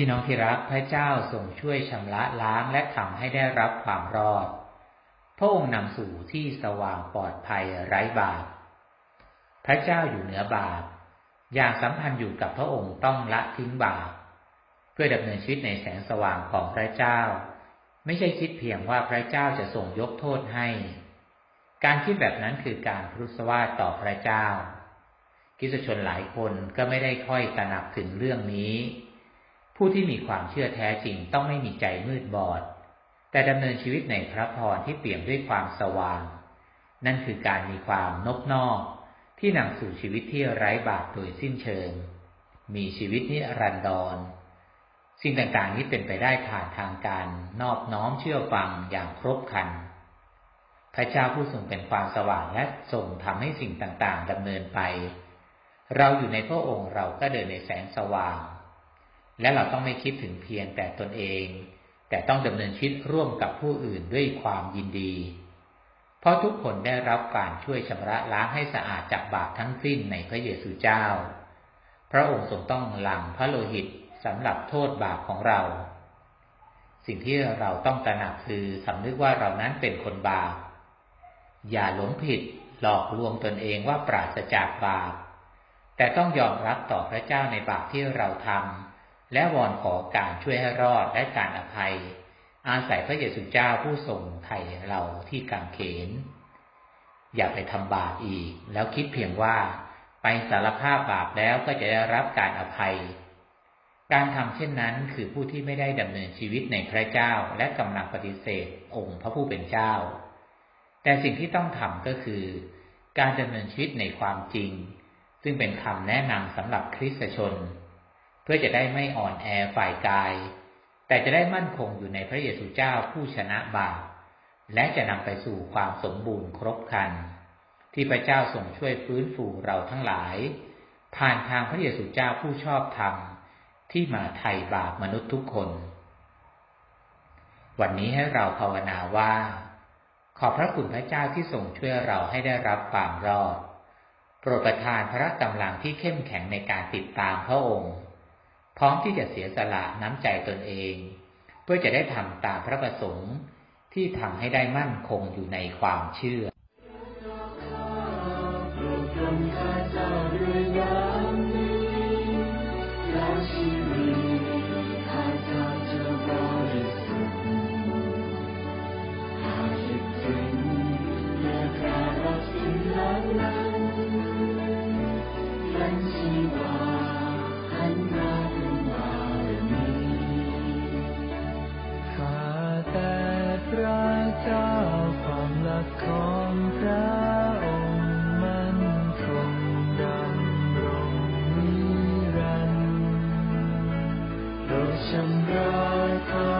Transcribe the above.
ี่น้องที่รักพระเจ้าทรงช่วยชำระล้างและทำให้ได้รับความรอด พระองค์นำสู่ที่สว่างปลอดภัยไร้บาป พระเจ้าอยู่เหนือบาป อย่างสัมพันธ์อยู่กับพระองค์ต้องละทิ้งบาป เพื่อดำเนินชีวิตในแสงสว่างของพระเจ้า ไม่ใช่คิดเพียงว่าพระเจ้าจะทรงยกโทษให้ การคิดแบบนั้นคือการพรุสวาต่อพระเจ้าคริสตชนหลายคนก็ไม่ได้ค่อยตระหนักถึงเรื่องนี้ ผู้ที่มีความเชื่อแท้จริงต้องไม่มีใจมืดบอด แต่ดำเนินชีวิตในพระพรที่เปี่ยมด้วยความสว่าง นั่นคือการมีความนบนอกที่นำสู่ชีวิตที่ไร้บาปโดยสิ้นเชิง มีชีวิตนิรันดร สิ่งต่างๆนี้เป็นไปได้ผ่านทางการนอบน้อมเชื่อฟังอย่างครบครัน พระเจ้าผู้ทรงเป็นความสว่างและทรงทำให้สิ่งต่างๆดำเนินไป เราอยู่ในพระองค์เราก็เดินในแสงสว่าง และเราต้องไม่คิดถึงเพียงแต่ตนเอง แต่ต้องดำเนินชีวิตร่วมกับผู้อื่นด้วยความยินดี เพราะทุกคนได้รับการช่วยชำระล้างให้สะอาดจากบาปทั้งสิ้นในพระเยซูเจ้า พระองค์ทรงต้องหลั่งพระโลหิตสำหรับโทษบาปของเรา สิ่งที่เราต้องตระหนักคือสำนึกว่าเรานั้นเป็นคนบาป อย่าหลงผิดหลอกลวงตนเองว่าปราศจากบาป แต่ต้องยอมรับต่อพระเจ้าในบาปที่เราทำ และวอนขอการช่วยให้รอดและการอภัย อาศัยพระเยซูเจ้าผู้ทรงไถ่เราที่กังเขน อย่าไปทำบาปอีก แล้วคิดเพียงว่า ไปสารภาพบาปแล้วก็จะได้รับการอภัย การทำเช่นนั้นคือผู้ที่ไม่ได้ดำเนินชีวิตในพระเจ้าและกำลังปฏิเสธองค์พระผู้เป็นเจ้า แต่สิ่งที่ต้องทำก็คือ การดำเนินชีวิตในความจริง ซึ่งเป็นคำแนะนำสำหรับคริสตชน เพื่อจะได้ไม่อ่อนแอฝ่ายกาย แต่จะได้มั่นคงอยู่ในพระเยซูเจ้าผู้ชนะบาปและจะนำไปสู่ความสมบูรณ์ครบครัน ที่พระเจ้าทรงช่วยฟื้นฟูเราทั้งหลาย ผ่านทางพระเยซูเจ้าผู้ชอบธรรมที่มาไถ่บาปมนุษย์ทุกคน วันนี้ให้เราภาวนาว่า ขอบพระคุณพระเจ้าที่ทรงช่วยเราให้ได้รับความรอด โปรดประทานพระกำลังที่เข้มแข็งในการติดตามพระองค์ พร้อมที่จะเสียสละน้ำใจตนเอง เพื่อจะได้ทำตามพระประสงค์ที่ทำให้ได้มั่นคงอยู่ในความเชื่อ ชำระเขา